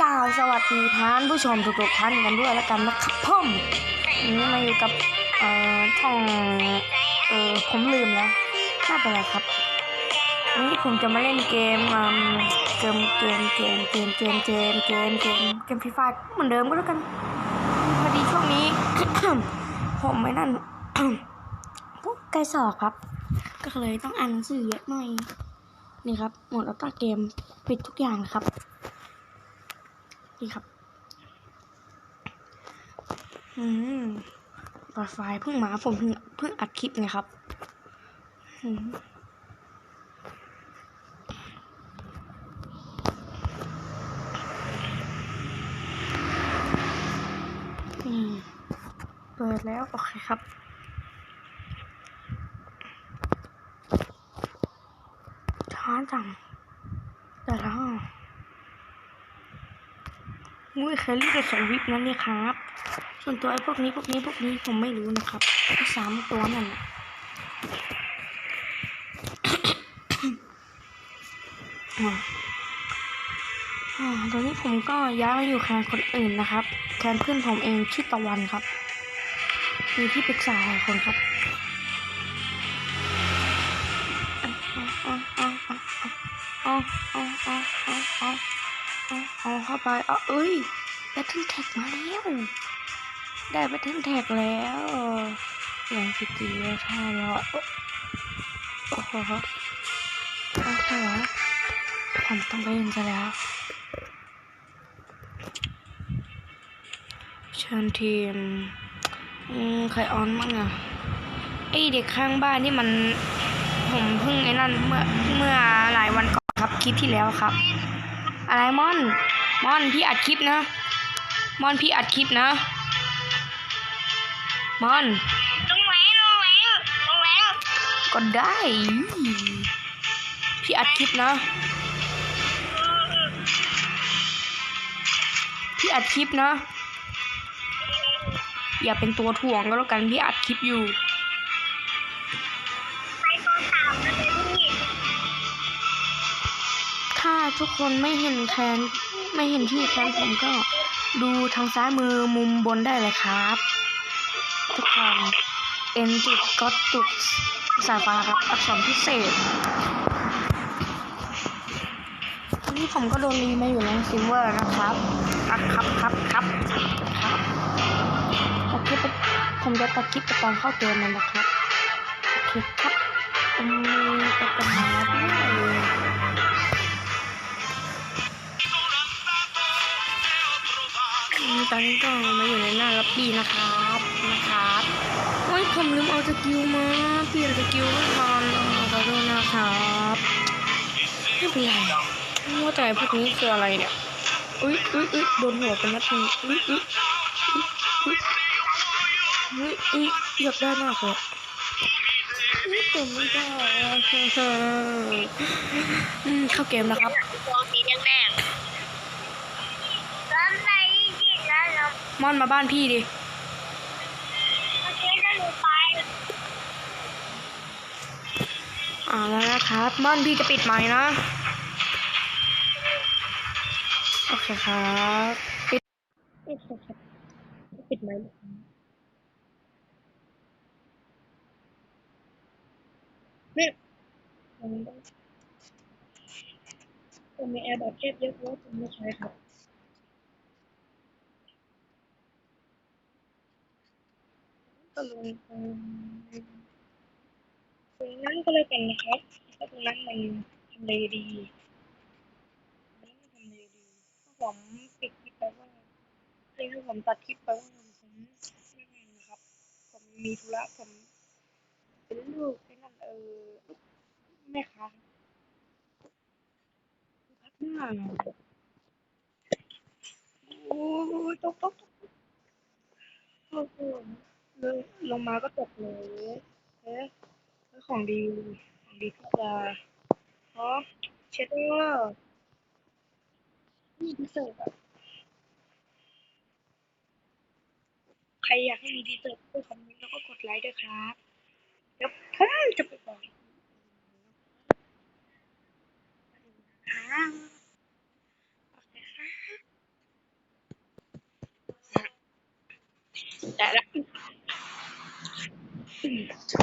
กล่าวสวัสดีท่านผู้ชมทุกๆท่านกันด้วยแล้วกันนะครับพ่อมวันนี้มาอยู่กับเอ่อช่องเออผมลืมแล้วน่าเป็นไรครับวันนี้ผมจะมาเล่นเกมอืมเกมเกมเกมเกมเกมเกมเกมเกมเกมฟรีไฟเหมือนเดิมก็แล้วกันพอดีช่วงนี้ ผมไม่นั่นพวกไกลสอบครับ ก็เลยต้องอ่านหนังสือเยอะหน่อย นี่ครับหมดอัตราเกมปิดทุกอย่างครับ นี่ครับ อืมปลอดไฟล์เพิ่งมาผมเพิ่งเพิ่งอัดคลิปไงครับอืมเปิดแล้ว โอเคครับ ช้า จังแต่ละมุ้ยเคยรีบไปแข่งวิปนั่นนี่ครับ ส่วนตัวไอ้พวกนี้พวกนี้พวกนี้ผมไม่รู้นะครับสามตัวนั่นอ่าอ่าตอนนี้ผมก็ย้ายมาอยู่แคนคนอื่นนะครับ แคนเพื่อนผมเองชื่อตะวันครับ มีที่ปรึกษาหลายคนครับ เอาเอาเอาเอาเอาเอข้าไปเอาเอ้ยแบทเทิลแท็กมาแล้ว ได้แบทเทิลแท็กแล้วอย่างคิดดีแล้ท่าแล้วอะโอ้โหโอ้โหผมต้องไปเล่นซะแล้ว เชิญทีมใครออนมั่งอะไอเด็กข้างบ้านที่มันผมเพิ่งไอ้นั่นเมื่อเมื่อหลายวันก่อน คลิปที่แล้วครับ อะไรมอนมอนพี่อัดคลิปนะมอนพี่อัดคลิปนะมอนลงแหวนลงแหวนลงแหวก็ได้ พี่อัดคลิปนะพี่อัดคลิปนะ อย่าเป็นตัวถ่วงก็แล้วกันพี่อัดคลิปอยู่ ทุกคนไม่เห็นแคนไม่เห็นที่แคนผมก็ดูทางซ้ายมือมุมบนได้เลยครับ ทุกคนเอ็นจุดก็จุดสายฟ้าครับ อักษรพิเศษวันนี้ผมก็โดนรีมาอยู่ในซิลเวอร์นะครับครับครับครับครับครับตัดคไปผมจะตัดคลิปตอนเข้าเกมเลยนะครับโอเคครับอืมไปกันมาด้วย ตอนนี้ก็มาอยู่ในหน้าล็อบบี้นะครับนะครับโอ้ยผมลืมเอาสกิลมาเปลี่ยนสกิลไม่ทันอ๋อขอโทษนะครับไม่เป็นไรว่าแต่พวกนี้คืออะไรเนี่ยอุ้ยอุ้ยอุ้ยโดนหัวเป็นนัดหนึงอุ้ยอุ้ยอุ้ยอุ้ยอุ้ยอยากได้มากเลยอุ้ยแต่ไม่ได้อะอืมเข้าเกมนะครับ ตัวสีแดงๆแล้วในที่นั้นเรา ม่อนมาบ้านพี่ดิเอกี้จะดูไปอ่าแล้วนะครับม่อนพี่จะปิดไมค์นะ โอเคครับปิดปิดไมค์เนี่ยผมผมมีแอร์แบบเทปเยอะเพราะว่าผมไม่ใช้ครับ ก็ลงตรงนั้นก็เลยกันนะครับเพราตรงนั้นมันทำเลดีนั้นมันทำเลดีถ้าผมปิดคลิปไปว่าเอ้ยถ้าผมตัดคลิปไปว่าผมไม่นั่นนะครับ ผมมีธุระผมเป็นลูกไอ้นั่นเออแม่ค้าพักหน้าโอ้ตกตกตกโอ้โหเลยลงมาก็ตกเลยเอ๊ะแล้วของดี ของดีทุกอย่างอ๋อเช็ดเนอร์นี่ดีเสิร์ตอะใครอยากให้มีดีเสิร์ตก็คอมเมนต์แล้วก็กดไลค์ด้วยครับเดี๋ยวผมจะไปบอกครับโอเคครับได้แล้วจะกระแสจะกลับอุ้มว้าวที่เท่นเยอะ โอ้ยเจ็บ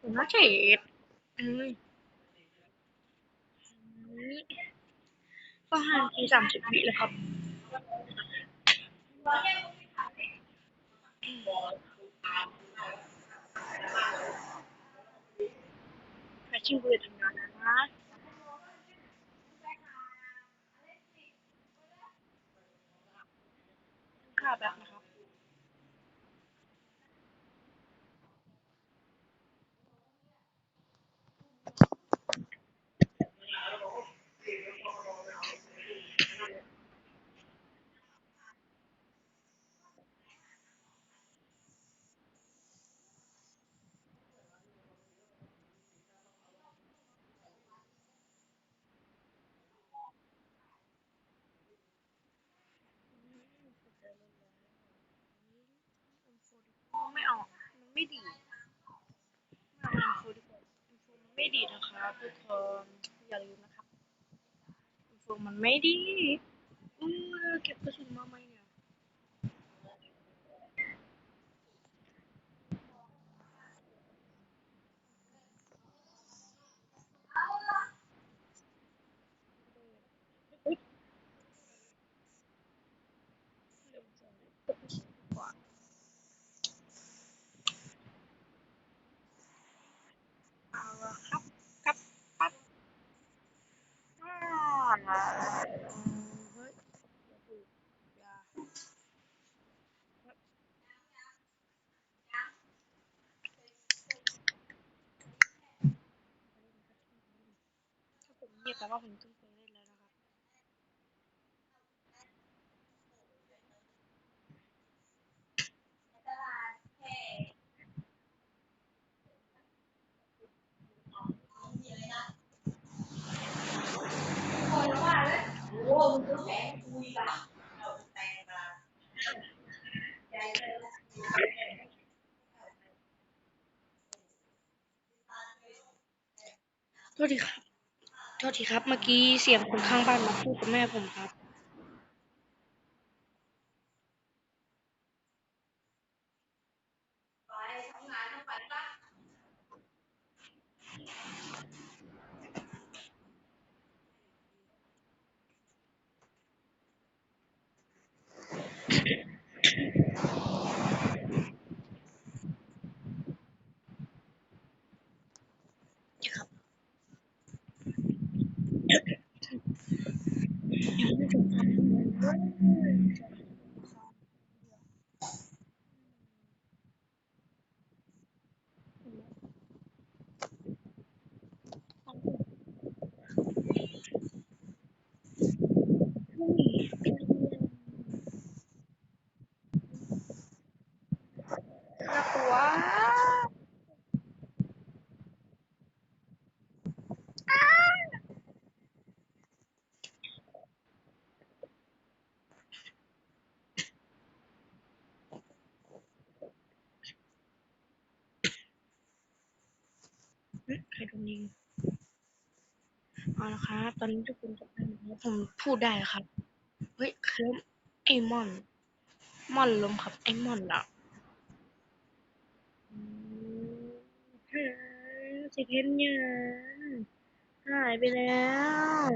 ผมน่าเจ็บเอ้ยก็ห่างทีสา มสิบวิแล้วครับ แพชชิ่งกูจะทำงานแล้วนะค่าแบบนะครับ ไม่ออก มัน ไม่ดีม่เอาอินโฟดีกว่าอินโฟมันไม่ดีนะคะทุกคนอย่าลืมนะครับอินฟูมันไม่ดีเออเก็บกระสุนมาไหมเนี่ยเฮ้ยเร็วจังเลยเก็บกระสุนดีกว่าเอาละครับครับครับอ่าเฮ้ยอย่าพูดอย่า ถ้าผมเงียบ แปลว่าผมต้องไปเล่นแล้วนะครับโทษทีครับ ษทีครับ เมื่อกี้เสียงคนข้างบ้านมาพูดกับแม่ผมครับครับยังไม่จบครับน่ากลัวเฮ้ยใครโดนยิง เอาละครับ ตอนนี้ทุกคนจะไปไหนแล้วผมพูดได้ครับ เฮ้ยเคลิ้มไอ้มอน มอนลมครับ ไอ้มอนอะอืมหาสิเพนยังหายไปแล้ว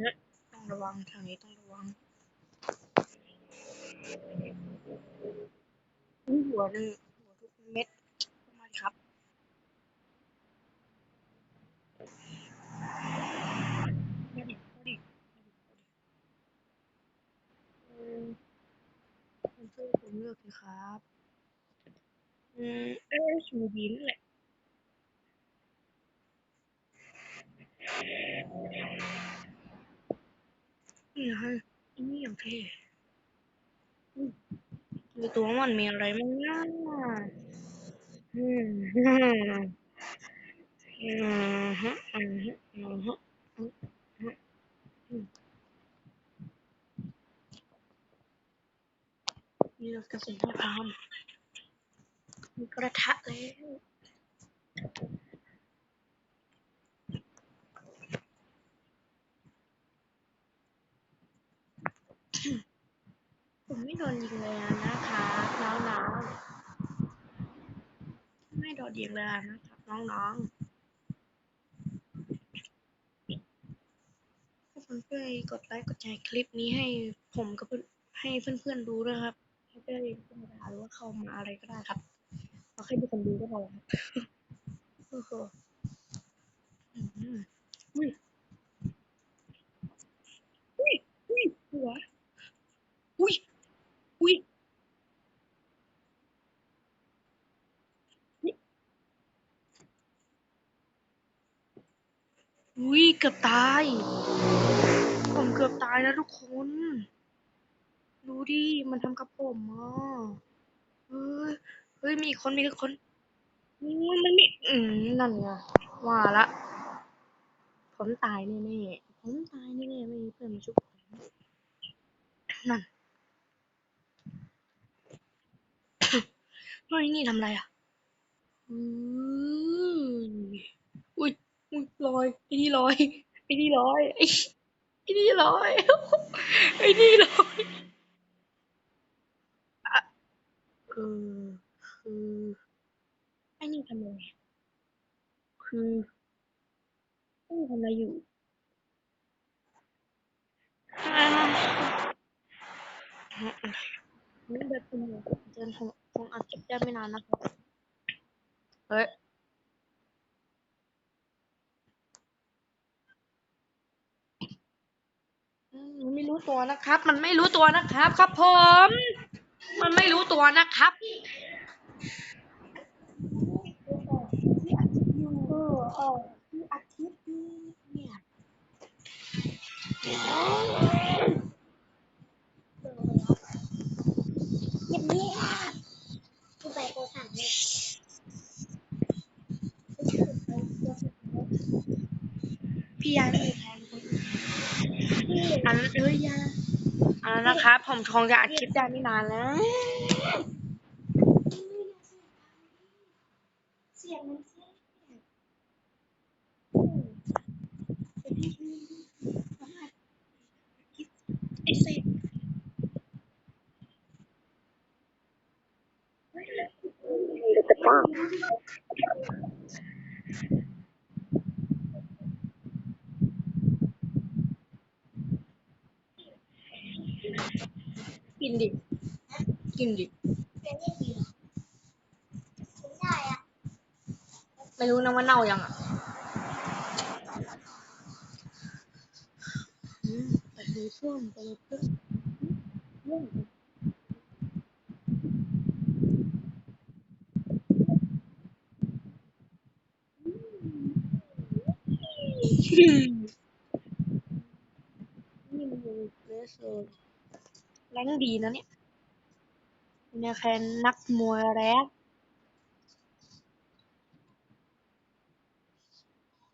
เนี่ยต้องระวังทางนี้ต้องระวังหัวหนึ่งหัวทุกเม็ดมาดิครับมาดิมาดิอืม ผมช่วยผมเลือกสิครับ อืมเอสมูดีนั่นแหละนี่ฮะอันนี้อย่างเท่อืมในตัวมันมีอะไรมั้งนะอืม อืมอืมฮะอืมฮะอืมฮะอืมฮะอืมเรากระสุนพร้อมมีกระทะแล้วผมไม่โดนยิงเลยนะคะน้องๆไม่โดนยิงเลยนะครับน้องๆ เพื่อนๆกดไลค์กดแชร์คลิปนี้ให้ผมกับเพื่อนให้เพื่อนๆดูด้วยครับให้ได้ธรรมดาหรือว่าเข้ามาอะไรก็ได้ครับเอาแค่ดูคนดูก็พอแล้วครับโอ้โหอืมอุ้ยอุ้ยอุ้ยหัวอุ้ยอุ้ยอุ้ยเกือบตาย แล้วทุกคน ดูดิ มันทำกับผมอะเฮ้ย เฮ้ย มีคน มีอีกคนนี่มันมีอืมนั่นไงว่าละ ผมตายแน่ๆผมตายแน่ๆไม่มีเพื่อนมาชุบผมนั่นเฮ้ยนี่ทำอะไรอะอุ้ยอุ้ยลอยไอ้นี่ลอยไอ้นี่ลอยไอ้ นี่ลอยไอ้นี่ลอยอะเออคือไอ้นี่ทำอะไรคือไอ้นี่ทำอะไรอยู่อ่านี่แบบเป็นหัวเจนคงคงอัดคลิปได้ไม่นานนะครับเฮ้ย อืมมันไม่รู้ ตัวนะครับ มันไม่รู้ตัวนะครับ ครับผม มันไม่รู้ตัวนะครับเออเออที่อาทิตย์นี้เนี่ยอย่างนี้กูไปโกสั่งเลยพี่ยามีแทนคนอื่น อันนั้นเอ้ยยาอันนั้นนะครับผมคงจะอัดคลิปได้ไม่นานแล้ว เสียงมันเสียง ไอ้เซ็ กินดิกินดิเป็นยังไงฉันได้อะไม่รู้นะว่าเน่ายังอะอืมไปเลยเพื่อนไปเลยเพื่อนเพื่อนอืมนี่มันอยู่เรสโซน แรงดีนะเนี่ยเนี่ยแค่นักมวยแร็ก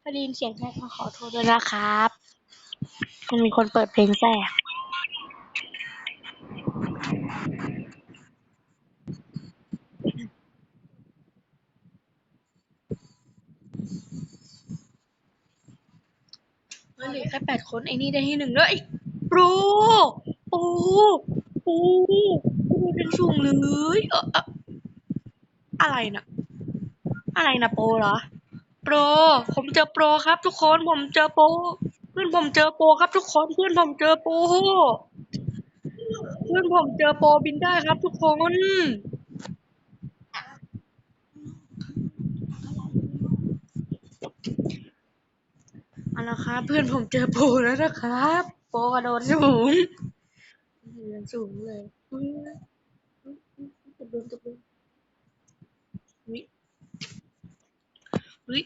ถ้าได้ยินเสียงแทรกก็ขอโทษด้วยนะครับ มันมีคนเปิดเพลงแทรกเฮ้ยเหลือแค่แปดคนไอ้นี่ได้ที่หนึ่งเลยโปร โอ้โอ้โอ้เป็นสูงเลยเออเอออะไรนะอะไรนะโปรเหรอ โปร ผมเจอโปรครับ ทุกคน ผมเจอโปร เพื่อนผมเจอโปรครับ ทุกคน เพื่อนผมเจอโปร เพื่อนผมเจอโปรบินได้ครับ ทุกคนเอาละครับ เพื่อนผมเจอโปรแล้วนะครับ โปรกระโดดสูง เรียนสูงเลยอุ๊ยอุ๊ยอุ๊ยกระโดดกระโดดเฮ้ยเฮ้ย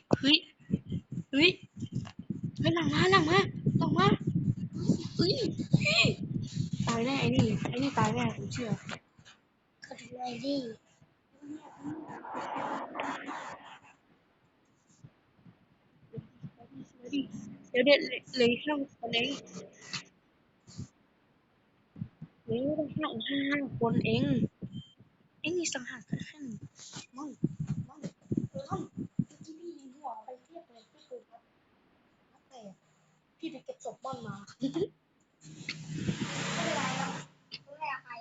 เฮ้ย เฮ้ยเฮ้ยหลังมาหลังมาหลังมาเฮ้ยเฮ้ยตายแน่ไอ้นี่ไอ้นี่ตายแน่ผมเชื่อก็ทำอะไรดิเดี๋ยวเดี๋ยวเหลยห้าคนเองเองไอ้นี่สังหารกันขึ้นมั่งมั่งเออท่นเมื่อกี้พี่ยิงหัวไปเทียบเลยพี่กูครับแต่พี่ไปเก็บศพบ้านมาไม่เป็นไรหรอกไม่เป็นไร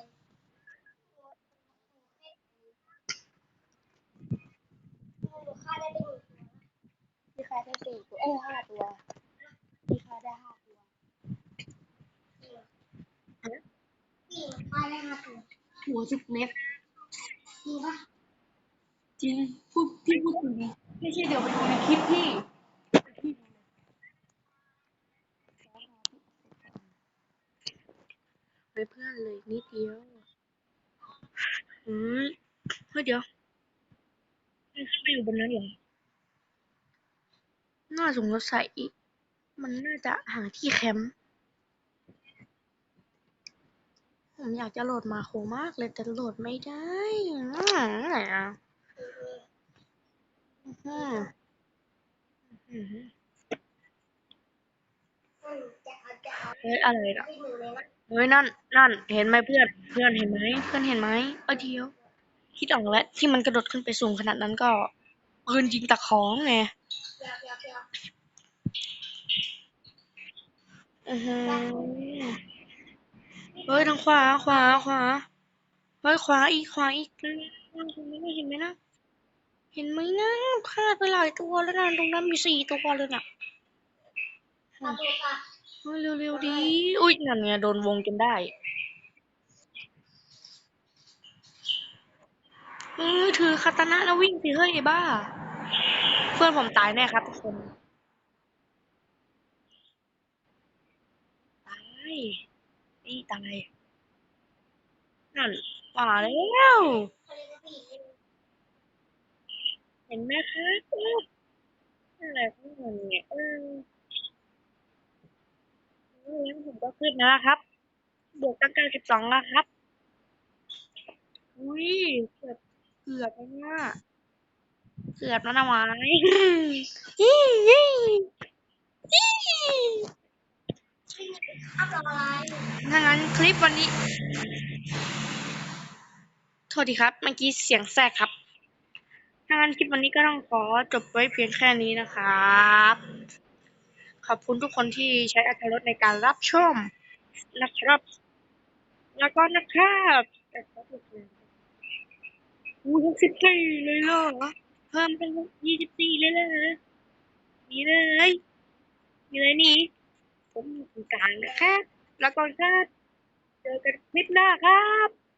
ฆ่าได้ไปหนึ่งตัวพี่ฆ่าได้สี่ตัวเอ้ยห้าตัวพี่ฆ่าได้ห้า ตัวพี่หนูฆ่าได้ห้าตัวหัวทุกเม็ดจริงปะจริงพูดพี่พูดจริงไม่ใช่เดี๋ยวไปดูในคลิปพี่พี่ดูเลยไปเพื่อนเลยนิดเดียวเฮ้ยเฮ้ยเดี๋ยวมันขึ้นไปอยู่บนนั้นเหรอน่าสงสัยมันน่าจะหาที่แคมป์ ผมอยากจะโหลดมาโคมากเลยแต่โหลดไม่ได้อืมไหนอะอื้อหือะเอาเฮ้ยอะไรอะเฮ้ยนั่นนั่น เห็นไหมเพื่อน เพื่อนเห็นไหมเพื่อนเห็นไหมเออเดียวคิดออกแล้วที่มันกระโดดขึ้นไปสูงขนาดนั้นก็ปืนยิงตะของไงอือหือ เฮ้ยทางขวาขวาขวาเฮ้ยขวาอีกขวาอีกนั่นเห็นไหมนะเห็นไหมนะพลาดไปหลายตัวแล้วนะตรงนั้นมีสี่ตัวเลยน่ะเอาตัวค่ะเฮ้ยเร็วๆดีอุ้ยนั่นไงโดนวงจนได้เออถือคาตานะแล้ววิ่งสิเฮ้ยไอ้บ้า เพื่อนผมตายแน่ครับทุกคนตาย นี่ตายนั่นป่าแล้วเห็นไหมครับเอะไรของมันเนี่ยเออเออแล้วผมก็ขึ้นแล้วครับ บวกตั้งเก้าสิบสองแล้วครับ อุ้ยเกือบเกือบแล้วนะเกือบแล้วนะวายยี่ยี่ ถ้างั้นคลิปวันนี้ โทษทีครับ เมื่อกี้เสียงแทรกครับ ถ้างั้นคลิปวันนี้ก็ต้องขอจบไว้เพียงแค่นี้นะครับ ขอบคุณทุกคนที่ใช้อรรถรสในการรับชมนะครับ แล้วก็นะครับอู้หกสิบสี่เลยเหรอ เพิ่มเป็นยี่สิบสี่เลยเหรอนี่เลยนี่เลยนี่ ผมอยู่ตรงกลางนะครับ แล้วก็ครับ เจอกันคลิปหน้าครับ